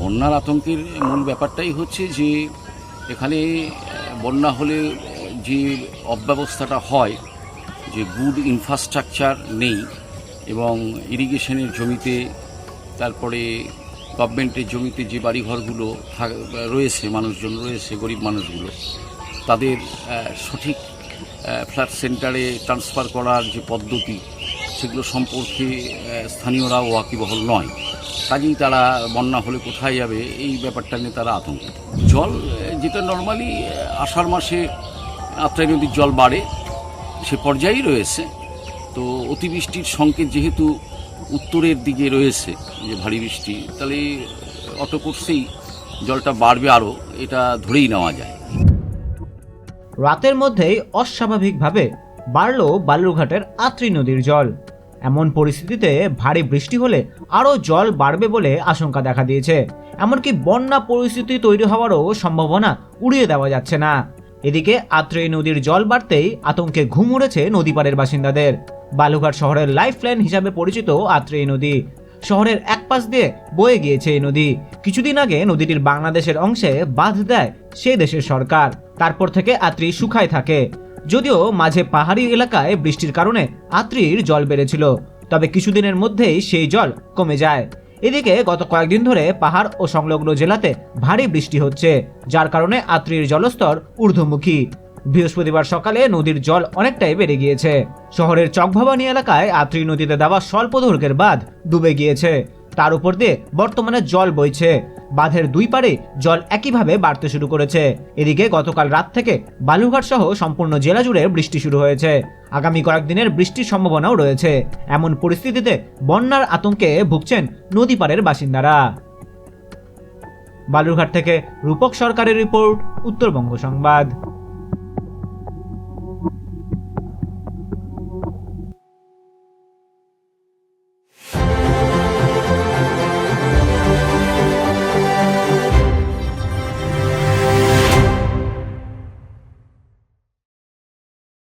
বন্যার আতঙ্কের মূল ব্যাপারটাই হচ্ছে যে এখানে বন্যা হলে যে অব্যবস্থাটা হয়, যে গুড ইনফ্রাস্ট্রাকচার নেই এবং ইরিগেশনের জমিতে, তারপরে গভর্নমেন্টের জমিতে যে বাড়িঘরগুলো রয়েছে, মানুষজন রয়েছে, গরিব মানুষগুলো, তাদের সঠিক ফ্ল্যাট সেন্টারে ট্রান্সফার করার যে পদ্ধতি সেগুলো সম্পর্কে স্থানীয়রা ওয়াকিবহল নয়। কাজেই তারা বন্যা হলে কোথায় যাবে, এই ব্যাপারটা নিয়ে তারা আতঙ্কিত। জল যেটা নর্মালি আষাঢ় মাসে আত্রাই নদীর জল বাড়ে, সে পর্যায়েই রয়েছে। তো অতিবৃষ্টির সংকেত যেহেতু উত্তরের দিকে রয়েছে, যে ভারী বৃষ্টি, তাহলে অটো কোর্সেই জলটা বাড়বে আরও, এটা ধরেই নেওয়া যায়। রাতের মধ্যেই অস্বাভাবিকভাবে বাড়ল বালুরঘাটের আত্রি নদীর জল। এমন পরিস্থিতিতে ভারী বৃষ্টি হলে আরও জল বাড়বে বলে আশঙ্কা দেখা দিয়েছে। এমনকি বন্যা পরিস্থিতি তৈরি হওয়ারও সম্ভাবনা উড়িয়ে দেওয়া যাচ্ছে না। এদিকে আত্রি নদীর জল বাড়তেই আতঙ্কে ঘুম উড়েছে নদীপাড়ের বাসিন্দাদের। বালুঘাট শহরের লাইফ লাইন হিসাবে পরিচিত আত্রেই নদী। শহরের এক পাশ দিয়ে বয়ে গিয়েছে এই নদী। কিছুদিন আগে নদীটির বাংলাদেশের অংশে বাঁধ দেয় সেই দেশের সরকার। তারপর থেকে আত্রি শুকায় থাকে। যদিও মাঝে পাহাড়ি এলাকায় বৃষ্টির কারণে আত্রির জল বেড়েছিল, তবে কিছুদিনের মধ্যেই সেই জল কমে যায়। এদিকে গত কয়েকদিন ধরে পাহাড় ও সংলগ্ন জেলাতে ভারী বৃষ্টি হচ্ছে, যার কারণে আত্রির জলস্তর ঊর্ধ্বমুখী। বৃহস্পতিবার সকালে নদীর জল অনেকটাই বেড়ে গিয়েছে। শহরের চকভবানী এলাকায় আত্রি নদীতে দেওয়া স্বল্প দৈর্ঘ্যের বাঁধ ডুবে গিয়েছে। তার উপর দিয়ে বর্তমানে জল বইছে। বাঁধের দুই পারে জল একইভাবে বাড়তে শুরু করেছে। এদিকে গতকাল রাত থেকে বালুঘাট সহ সম্পূর্ণ জেলা জুড়ে বৃষ্টি শুরু হয়েছে। আগামী কয়েকদিনের বৃষ্টির সম্ভাবনাও রয়েছে। এমন পরিস্থিতিতে বন্যার আতঙ্কে ভুগছেন নদী নদীপাড়ের বাসিন্দারা। বালুরঘাট থেকে রূপক সরকারের রিপোর্ট, উত্তরবঙ্গ সংবাদ।